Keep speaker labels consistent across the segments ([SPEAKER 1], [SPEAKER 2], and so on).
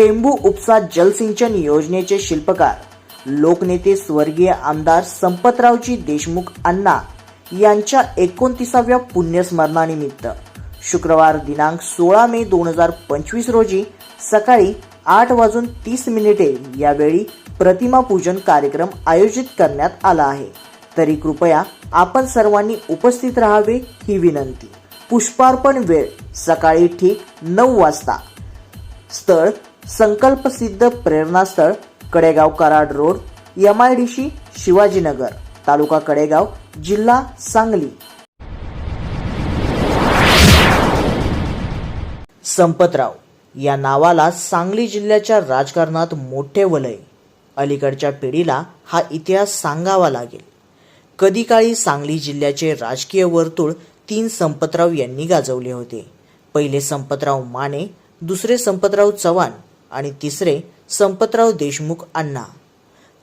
[SPEAKER 1] टेंबू उपसा जलसिंचन योजनेचे शिल्पकार लोकनेते स्वर्गीय आमदार संपतरावजी देशमुख अण्णा यांच्या एकोणतीसाव्या पुण्यस्मरणानिमित्त शुक्रवार दिनांक सोळा मे दोन हजार पंचवीस रोजी सकाळी आठ वाजून तीस मिनिटे यावेळी प्रतिमा पूजन कार्यक्रम आयोजित करण्यात आला आहे. तरी कृपया आपण सर्वांनी उपस्थित राहावे ही विनंती. पुष्पार्पण वेळ सकाळी ठीक नऊ वाजता. स्थळ संकल्पसिद्ध प्रेरणास्थळ Kadegaon Karad road M I D C Shivajinagar तालुका कडेगाव जिल्हा सांगली. संपतराव या नावाला सांगली जिल्ह्याच्या राजकारणात मोठे वलय. अलीकडच्या पिढीला हा इतिहास सांगावा लागेल. कधी काळी सांगली जिल्ह्याचे राजकीय वर्तुळ तीन संपतराव यांनी गाजवले होते. पहिले संपतराव माने दुसरे संपतराव चव्हाण आणि तिसरे संपतराव देशमुख अण्णा.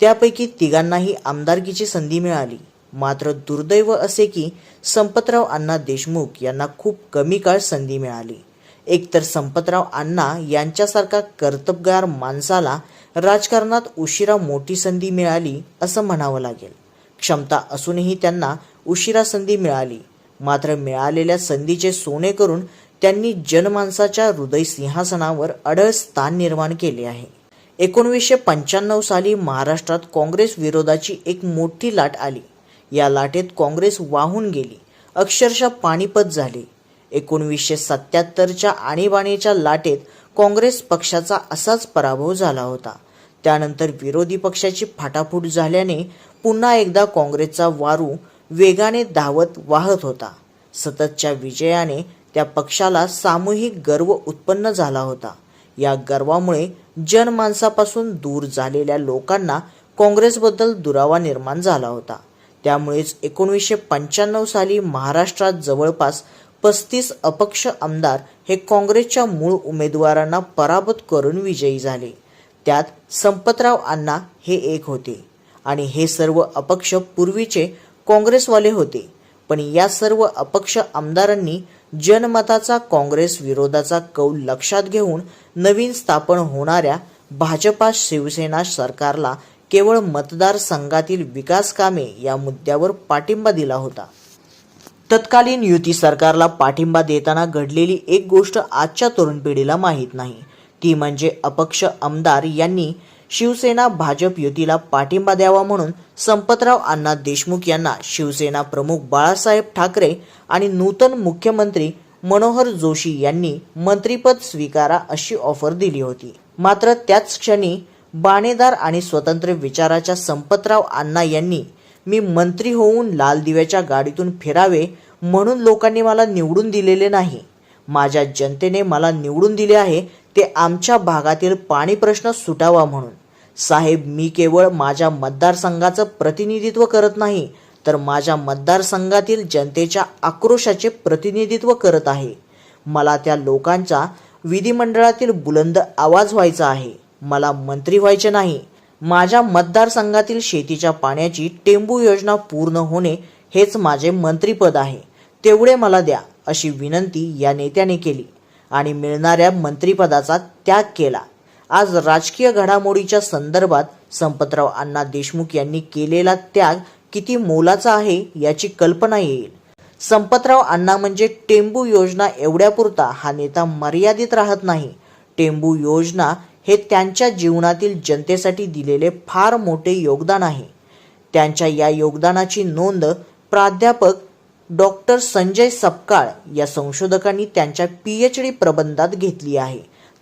[SPEAKER 1] त्यापैकी तिघांनाही आमदारकीची संधी मिळाली. मात्र दुर्दैव असे की संपतराव अण्णा देशमुख यांना खूप कमी काळ संधी मिळाली. एकतर संपतराव अण्णा यांच्यासारखा कर्तबगार माणसाला राजकारणात उशिरा मोठी संधी मिळाली असं म्हणावं लागेल. क्षमता असूनही त्यांना उशिरा संधी मिळाली. मात्र मिळालेल्या संधीचे सोने करून त्यांनी जनमानसाच्या हृदय सिंहासनावर अडळ स्थान निर्माण केले आहे. एकोणवीसशे पंच्याण्णव साली महाराष्ट्रात काँग्रेस विरोधाची एक मोठी लाट आली. या लाटेत काँग्रेस वाहून गेली. अक्षरशः पाणीपत झाले. एकोणवीसशे सत्याहत्तरच्या आणीबाणीच्या लाटेत काँग्रेस पक्षाचा असाच पराभव झाला होता. त्यानंतर विरोधी पक्षाची फाटाफूट झाल्याने पुन्हा एकदा काँग्रेसचा वारू वेगाने धावत वाहत होता. सततच्या विजयाने त्या पक्षाला सामूहिक गर्व उत्पन्न झाला होता. या गर्वामुळे जनमानसापासून दूर झालेल्या लोकांना काँग्रेसबद्दल दुरावा निर्माण झाला होता. त्यामुळेच एकोणीसशे पंच्याण्णव साली महाराष्ट्रात जवळपास पस्तीस अपक्ष आमदार हे काँग्रेसच्या मूळ उमेदवारांना पराभूत करून विजयी झाले. त्यात संपतराव अण्णा हे एक होते आणि हे सर्व अपक्ष पूर्वीचे काँग्रेसवाले होते. पण या सर्व अपक्ष आमदारांनी जनमताचा काँग्रेस विरोधाचा कौल लक्षात घेऊन नवीन स्थापन होणाऱ्या भाजपा शिवसेना सरकारला केवळ मतदारसंघातील विकास कामे या मुद्द्यावर पाठिंबा दिला होता. तत्कालीन युती सरकारला पाठिंबा देताना घडलेली एक गोष्ट आजच्या तरुण पिढीला माहीत नाही. ती म्हणजे अपक्ष आमदार यांनी शिवसेना भाजप युतीला पाठिंबा द्यावा म्हणून संपतराव अण्णा देशमुख यांना शिवसेना प्रमुख बाळासाहेब ठाकरे आणि नूतन मुख्यमंत्री मनोहर जोशी यांनी मंत्रीपद स्वीकारा अशी ऑफर दिली होती. मात्र त्याच क्षणी बाणेदार आणि स्वतंत्र विचाराच्या संपतराव अण्णा यांनी मी मंत्री होऊन लाल दिव्याच्या गाडीतून फिरावे म्हणून लोकांनी मला निवडून दिलेले नाही. माझ्या जनतेने मला निवडून दिले आहे ते आमच्या भागातील पाणी प्रश्न सुटावा म्हणून. साहेब मी केवळ माझ्या मतदारसंघाचं प्रतिनिधित्व करत नाही तर माझ्या मतदारसंघातील जनतेच्या आक्रोशाचे प्रतिनिधित्व करत आहे. मला त्या लोकांचा विधिमंडळातील बुलंद आवाज व्हायचा आहे. मला मंत्री व्हायचे नाही. माझ्या मतदारसंघातील शेतीच्या पाण्याची टेंबू योजना पूर्ण होणे हेच माझे मंत्रीपद आहे. तेवढे मला द्या. अशी विनंती या नेत्याने केली आणि मिळणाऱ्या मंत्रिपदाचा त्याग केला. आज राजकीय घडामोडीच्या संदर्भात संपतराव अण्णा देशमुख यांनी केलेला त्याग किती मोलाचा आहे याची कल्पना येईल. संपतराव अण्णा म्हणजे टेंबू योजना एवढ्यापुरता हा नेता मर्यादित राहत नाही. टेंबू योजना हे त्यांच्या जीवनातील जनतेसाठी दिलेले फार मोठे योगदान आहे. त्यांच्या या योगदानाची नोंद प्राध्यापक डॉक्टर संजय सपकाळ या संशोधकांनी त्यांच्या पी एच डी प्रबंधात घेतली आहे.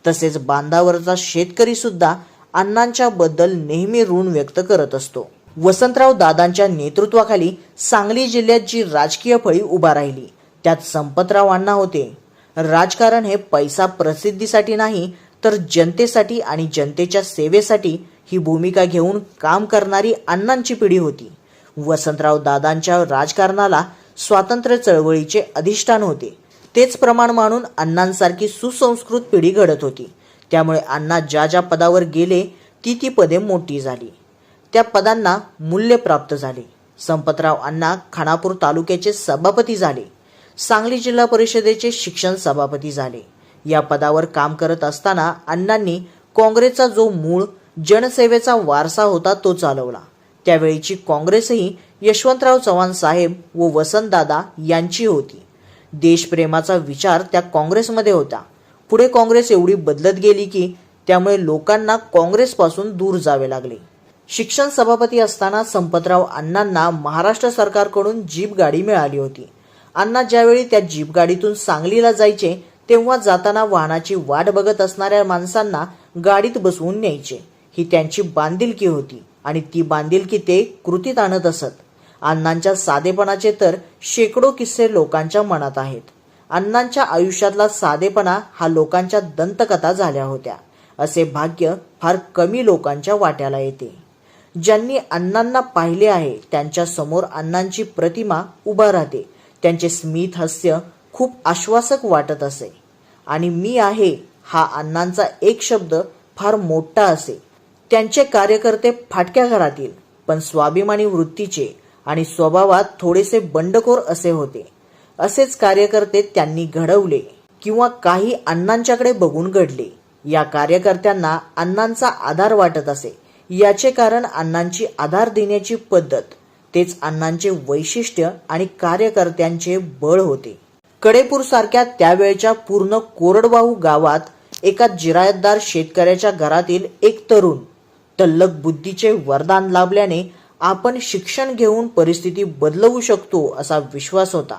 [SPEAKER 1] तसेच बांधावरचा शेतकरी सुद्धा अण्णांच्या बद्दल नेहमी ऋण व्यक्त करत असतो. वसंतराव दादांच्या नेतृत्वाखाली सांगली जिल्ह्यात जी राजकीय फळी उभा राहिली त्यात संपतराव अण्णा होते. राजकारण हे पैसा प्रसिद्धीसाठी नाही तर जनतेसाठी आणि जनतेच्या सेवेसाठी ही भूमिका घेऊन काम करणारी अण्णांची पिढी होती. वसंतराव दादांच्या राजकारणाला स्वातंत्र्य चळवळीचे अधिष्ठान होते. तेच प्रमाण मानून अण्णांसारखी सुसंस्कृत पिढी घडत होती. त्यामुळे अण्णा ज्या ज्या पदावर गेले ती ती पदे मोठी झाली. त्या पदांना मूल्य प्राप्त झाले. संपतराव अण्णा खानापूर तालुक्याचे सभापती झाले. सांगली जिल्हा परिषदेचे शिक्षण सभापती झाले. या पदावर काम करत असताना अण्णांनी काँग्रेसचा जो मूळ जनसेवेचा वारसा होता तो चालवला. त्यावेळीची काँग्रेसही यशवंतराव चव्हाण साहेब व वसंतदादा यांची होती. देशप्रेमाचा विचार त्या काँग्रेसमध्ये होता. पुढे काँग्रेस एवढी बदलत गेली की त्यामुळे लोकांना काँग्रेसपासून दूर जावे लागले. शिक्षण सभापती असताना संपतराव अण्णांना महाराष्ट्र सरकारकडून जीप गाडी मिळाली होती. अण्णा ज्यावेळी त्या जीप गाडीतून सांगलीला जायचे तेव्हा जाताना वाहनाची वाट बघत असणाऱ्या माणसांना गाडीत बसवून न्यायचे. ही त्यांची बांधिलकी होती. आणि ती बांधिलकी ते कृतीत आणत असत. अण्णांच्या साधेपणाचे तर शेकडो किस्से लोकांच्या मनात आहेत. अण्णांच्या आयुष्यातला साधेपणा हा लोकांच्या दंतकथा झाल्या होत्या. असे भाग्य फार कमी लोकांच्या वाट्याला येते. ज्यांनी अण्णांना पाहिले आहे त्यांच्यासमोर अण्णांची प्रतिमा उभा राहते. त्यांचे स्मित हास्य खूप आश्वासक वाटत असे. आणि मी आहे हा अण्णांचा एक शब्द फार मोठा असे. त्यांचे कार्यकर्ते फाटक्या घरातील पण स्वाभिमानी वृत्तीचे आणि स्वभावात थोडेसे बंडखोर असे होते. असेच कार्यकर्ते त्यांनी घडवले किंवा काही अण्णांच्याकडे बघून घडले. या कार्यकर्त्यांना अण्णांचा आधार वाटत असे. याचे कारण अण्णांची आधार देण्याची पद्धत. तेच अण्णांचे वैशिष्ट्य आणि कार्यकर्त्यांचे बळ होते. कडेपूर सारख्या त्यावेळच्या पूर्ण कोरडवाहू गावात एका जिरायतदार शेतकऱ्याच्या घरातील एक तरुण तल्लक बुद्धीचे वरदान लाभल्याने आपण शिक्षण घेऊन परिस्थिती बदलवू शकतो असा विश्वास होता.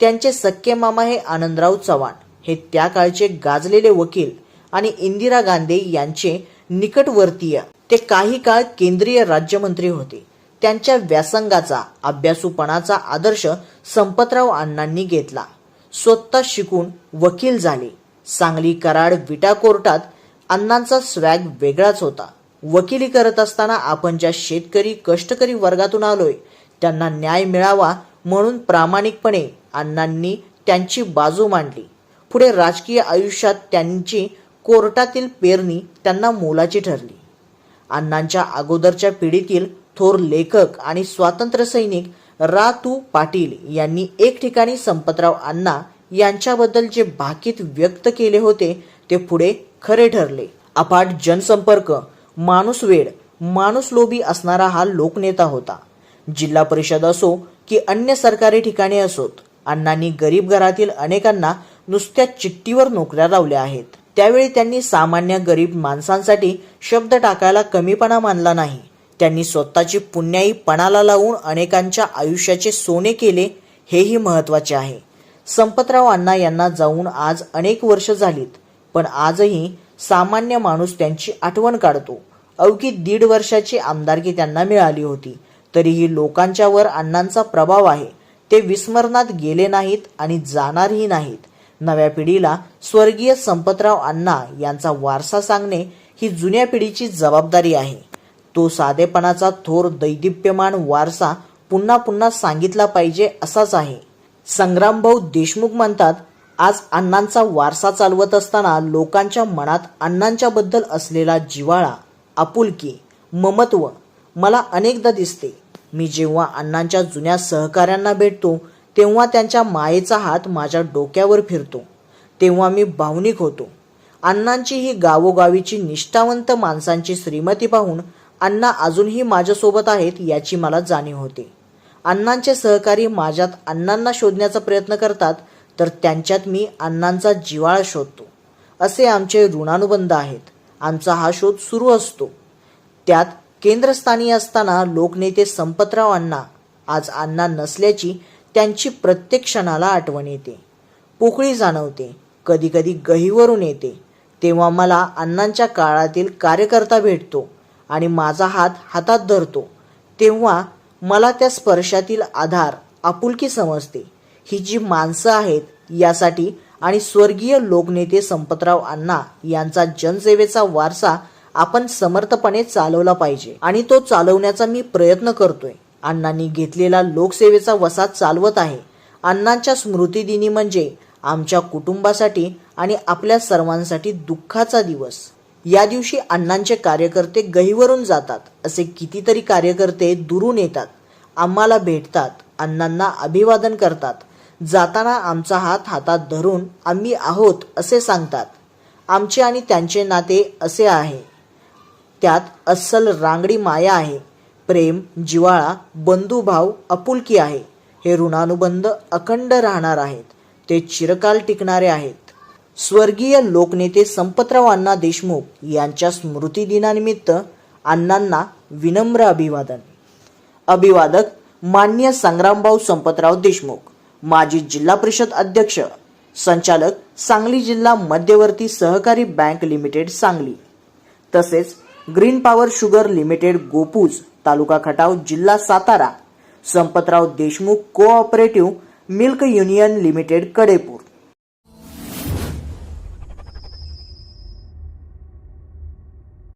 [SPEAKER 1] त्यांचे सख्खे मामा हे आनंदराव चव्हाण. हे त्या काळचे गाजलेले वकील आणि इंदिरा गांधी यांचे निकटवर्तीय ते काही काळ केंद्रीय राज्यमंत्री होते. त्यांच्या व्यासंगाचा अभ्यासूपणाचा आदर्श संपतराव अण्णांनी घेतला. स्वतः शिकून वकील झाले. सांगली कराड विटा कोर्टात अण्णांचा स्वॅग वेगळाच होता. वकिली करत असताना आपण ज्या शेतकरी कष्टकरी वर्गातून आलोय त्यांना न्याय मिळावा म्हणून प्रामाणिकपणे अण्णांनी त्यांची बाजू मांडली. पुढे राजकीय आयुष्यात त्यांची कोर्टातील पेरणी त्यांना मोलाची ठरली. अण्णांच्या अगोदरच्या पिढीतील थोर लेखक आणि स्वातंत्र्य सैनिक रा तू पाटील यांनी एक ठिकाणी संपतराव अण्णा यांच्याबद्दल जे भाकीत व्यक्त केले होते ते पुढे खरे ठरले. अफाट जनसंपर्क माणूस वेड माणूस लोभी असणारा हा लोकनेता होता. जिल्हा परिषद असो की अन्य सरकारी ठिकाणी असोत अण्णांनी गरीब घरातील अनेकांना नुसत्या चिठ्ठीवर नोकऱ्या लावल्या आहेत. त्यावेळी त्यांनी सामान्य गरीब माणसांसाठी शब्द टाकायला कमीपणा मानला नाही. त्यांनी स्वतःची पुण्याई पणाला लावून अनेकांच्या आयुष्याचे सोने केले हेही महत्त्वाचे आहे. संपतराव अण्णा यांना जाऊन आज अनेक वर्ष झालीत पण आजही सामान्य माणूस त्यांची आठवण काढतो. अवघी दीड वर्षाची आमदारकी त्यांना मिळाली होती. तरीही लोकांच्यावर अण्णांचा प्रभाव आहे. ते विस्मरणात गेले नाहीत आणि जाणारही नाहीत. नव्या पिढीला स्वर्गीय संपतराव अण्णा यांचा वारसा सांगणे ही जुन्या पिढीची जबाबदारी आहे. तो साधेपणाचा थोर दैदिप्यमान वारसा पुन्हा पुन्हा सांगितला पाहिजे असाच आहे. संग्रामभाऊ देशमुख म्हणतात आज अण्णांचा वारसा चालवत असताना लोकांच्या मनात अण्णांच्या बद्दल असलेला जिव्हाळा आपुलकी ममत्व मला अनेकदा दिसते. मी जेव्हा अण्णांच्या जुन्या सहकाऱ्यांना भेटतो तेव्हा त्यांच्या मायेचा हात माझ्या डोक्यावर फिरतो. तेव्हा मी भावनिक होतो. अण्णांची ही गावोगावीची निष्ठावंत माणसांची श्रीमती पाहून अण्णा अजूनही माझ्यासोबत आहेत याची मला जाणीव होते. अण्णांचे सहकारी माझ्यात अण्णांना शोधण्याचा प्रयत्न करतात तर त्यांच्यात मी अण्णांचा जिवाळा शोधतो. असे आमचे ऋणानुबंध आहेत. आमचा हा शोध सुरू असतो. त्यात केंद्रस्थानी असताना लोकनेते संपतराव अण्णा आज अण्णा नसल्याची त्यांची प्रत्येक क्षणाला आठवण येते. पोकळी जाणवते. कधीकधी गहीवरून येते. तेव्हा मला अण्णांच्या काळातील कार्यकर्ता भेटतो आणि माझा हात हातात धरतो. तेव्हा मला त्या स्पर्शातील आधार आपुलकी समजते. ही जी माणसं आहेत यासाठी आणि स्वर्गीय लोकनेते संपतराव अण्णा यांचा जनसेवेचा वारसा आपण समर्थपणे चालवला पाहिजे. आणि तो चालवण्याचा मी प्रयत्न करतोय. अण्णांनी घेतलेला लोकसेवेचा वसा चालवत आहे. अण्णांच्या स्मृतिदिनी म्हणजे आमच्या कुटुंबासाठी आणि आपल्या सर्वांसाठी दुःखाचा दिवस. या दिवशी अण्णांचे कार्यकर्ते गहीवरून जातात. असे कितीतरी कार्यकर्ते दुरून येतात. आम्हाला भेटतात. अण्णांना अभिवादन करतात. जाताना आमचा हात हातात धरून आम्ही आहोत असे सांगतात. आमचे आणि त्यांचे नाते असे आहे. त्यात अस्सल रांगडी माया आहे. प्रेम जिवाळा बंधुभाव आपुलकी आहे. हे ऋणानुबंध अखंड राहणार आहेत. ते चिरकाल टिकणारे आहेत. स्वर्गीय लोकनेते संपतराव अण्णा देशमुख यांच्या स्मृतिदिनानिमित्त अण्णांना विनम्र अभिवादन. अभिवादक मान्य संग्रामभाऊ संपतराव देशमुख. माजी जिल्हा परिषद अध्यक्ष संचालक सांगली जिल्हा मध्यवर्ती सहकारी बँक लिमिटेड सांगली. तसेच green power sugar limited Gopuj तालुका खटाव जिल्हा Satara Sampatrao Deshmukh cooperative milk union limited Kadepur.